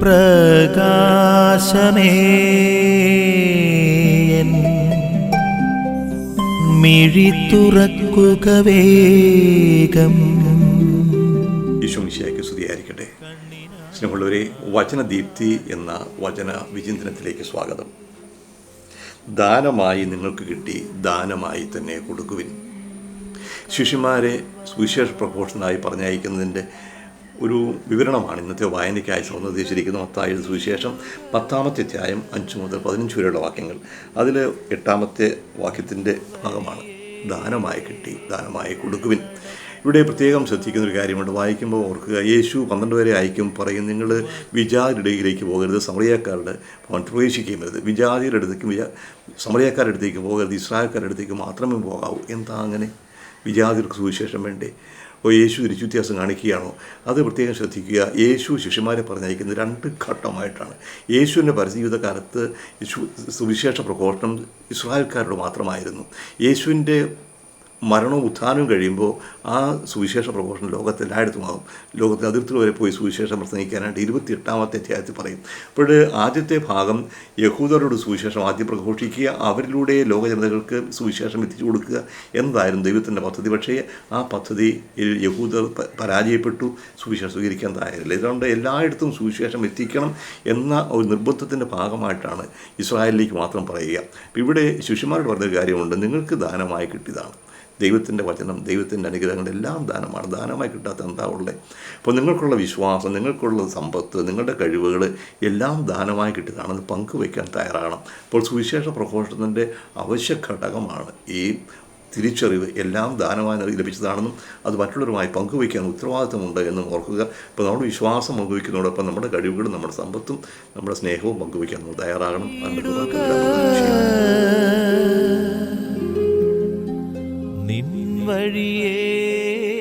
പ്രകാശമേ. മിഴി തുറക്കുക വേഗം. ഈശോമിശിയായ്ക്ക് സ്തുതിയായിരിക്കട്ടെ. സ്നേഹമുള്ളവരെ വചനദീപ്തി എന്ന വചന വിചിന്തനത്തിലേക്ക് സ്വാഗതം. ദാനമായി നിങ്ങൾക്ക് കിട്ടി ദാനമായി തന്നെ കൊടുക്കുവിൻ. ശിഷ്യന്മാരെ സുവിശേഷ പ്രഘോഷനായി പറഞ്ഞയക്കുന്നതിന്റെ ഒരു വിവരണമാണ് ഇന്നത്തെ വായനയ്ക്കായി സന്ദേശിച്ചിരിക്കുന്ന മത്തായ സുവിശേഷം പത്താമത്തെ അധ്യായം അഞ്ച് മുതൽ പതിനഞ്ച് വരെയുള്ള വാക്യങ്ങൾ. അതിൽ എട്ടാമത്തെ വാക്യത്തിന്റെ ഭാഗമാണ് ദാനമായി കിട്ടി ദാനമായി കൊടുക്കുവിൻ. ഇവിടെ പ്രത്യേകം ശ്രദ്ധിക്കുന്ന ഒരു കാര്യമുണ്ട്. വായിക്കുമ്പോൾ ഓർക്കുക യേശു പന്ത്രണ്ട് വരെ അയക്കും പറയും നിങ്ങൾ വിജാതിയിടയിലേക്ക് പോകരുത് സമറിയക്കാരുടെ ഭവൻ പ്രവേശിക്കുകയും വരുത് വിജാതിയുടെ അടുത്തേക്ക് വിജാ സമറിയക്കാരുടെ അടുത്തേക്ക് പോകരുത് ഇസ്രായേൽക്കാരുടെ അടുത്തേക്ക് മാത്രമേ പോകാവൂ. എന്താ അങ്ങനെ? വിജാതിർക്ക് സുവിശേഷം വേണ്ടേ? യേശു തിരിച്ചു വ്യത്യാസം കാണിക്കുകയാണോ? അത് പ്രത്യേകം ശ്രദ്ധിക്കുക. യേശു ശിഷ്യന്മാരെ പറഞ്ഞയക്കുന്നത് രണ്ട് ഘട്ടമായിട്ടാണ്. യേശുവിന്റെ പരജീവിത കാലത്ത് സുവിശേഷ പ്രഘോഷണം ഇസ്രായേൽക്കാരോട് മാത്രമായിരുന്നു. യേശുവിന്റെ മരണവും ഉത്ഥാനവും കഴിയുമ്പോൾ ആ സുവിശേഷ പ്രഘോഷണം ലോകത്തെല്ലായിടത്തുമാകും ലോകത്തെ അതിർത്തി വരെ പോയി സുവിശേഷം പ്രസംഗിക്കാനായിട്ട് ഇരുപത്തി എട്ടാമത്തെ അധ്യായത്തിൽ പറയും. അപ്പോൾ ആദ്യത്തെ ഭാഗം യഹൂദരോട് സുവിശേഷം ആദ്യം പ്രഘോഷിക്കുക അവരിലൂടെ ലോക ജനതകൾക്ക് സുവിശേഷം എത്തിച്ചു കൊടുക്കുക എന്നതായിരുന്നു ദൈവത്തിന്റെ പദ്ധതി. പക്ഷേ ആ പദ്ധതി യഹൂദർ പരാജയപ്പെട്ടു സുവിശേഷം സ്വീകരിക്കാൻ തയ്യാറില്ല ഇതുകൊണ്ട് എല്ലായിടത്തും സുവിശേഷം എത്തിക്കണം എന്ന ഒരു നിർബന്ധത്തിന്റെ ഭാഗമായിട്ടാണ് ഇസ്രായേലിലേക്ക് മാത്രം പറയുക. ഇവിടെ ശിഷ്യന്മാരോട് പറഞ്ഞൊരു കാര്യമുണ്ട്. നിങ്ങൾക്ക് ദാനമായി കിട്ടിയതാണ്. ദൈവത്തിന്റെ വചനം ദൈവത്തിന്റെ അനുഗ്രഹങ്ങളെല്ലാം ദാനമാണ്. ദാനമായി കിട്ടാത്ത എന്താ ഉള്ളത് അപ്പോൾ നിങ്ങൾക്കുള്ള വിശ്വാസം നിങ്ങൾക്കുള്ള സമ്പത്ത് നിങ്ങളുടെ കഴിവുകൾ എല്ലാം ദാനമായി കിട്ടിയതാണെന്ന് പങ്കുവയ്ക്കാൻ തയ്യാറാകണം. അപ്പോൾ സുവിശേഷ പ്രഘോഷണത്തിന്റെ അവശ്യ ഘടകമാണ് ഈ തിരിച്ചറിവ്. എല്ലാം ദാനമായി ലഭിച്ചതാണെന്നും അത് മറ്റുള്ളവരുമായി പങ്കുവയ്ക്കാൻ ഉത്തരവാദിത്തമുണ്ട് എന്നും ഓർക്കുക. ഇപ്പോൾ നമ്മൾ വിശ്വാസം പങ്കുവയ്ക്കുന്നതോടൊപ്പം നമ്മുടെ കഴിവുകളും നമ്മുടെ സമ്പത്തും നമ്മുടെ സ്നേഹവും പങ്കുവയ്ക്കാൻ നമ്മൾ തയ്യാറാകണം. yeah.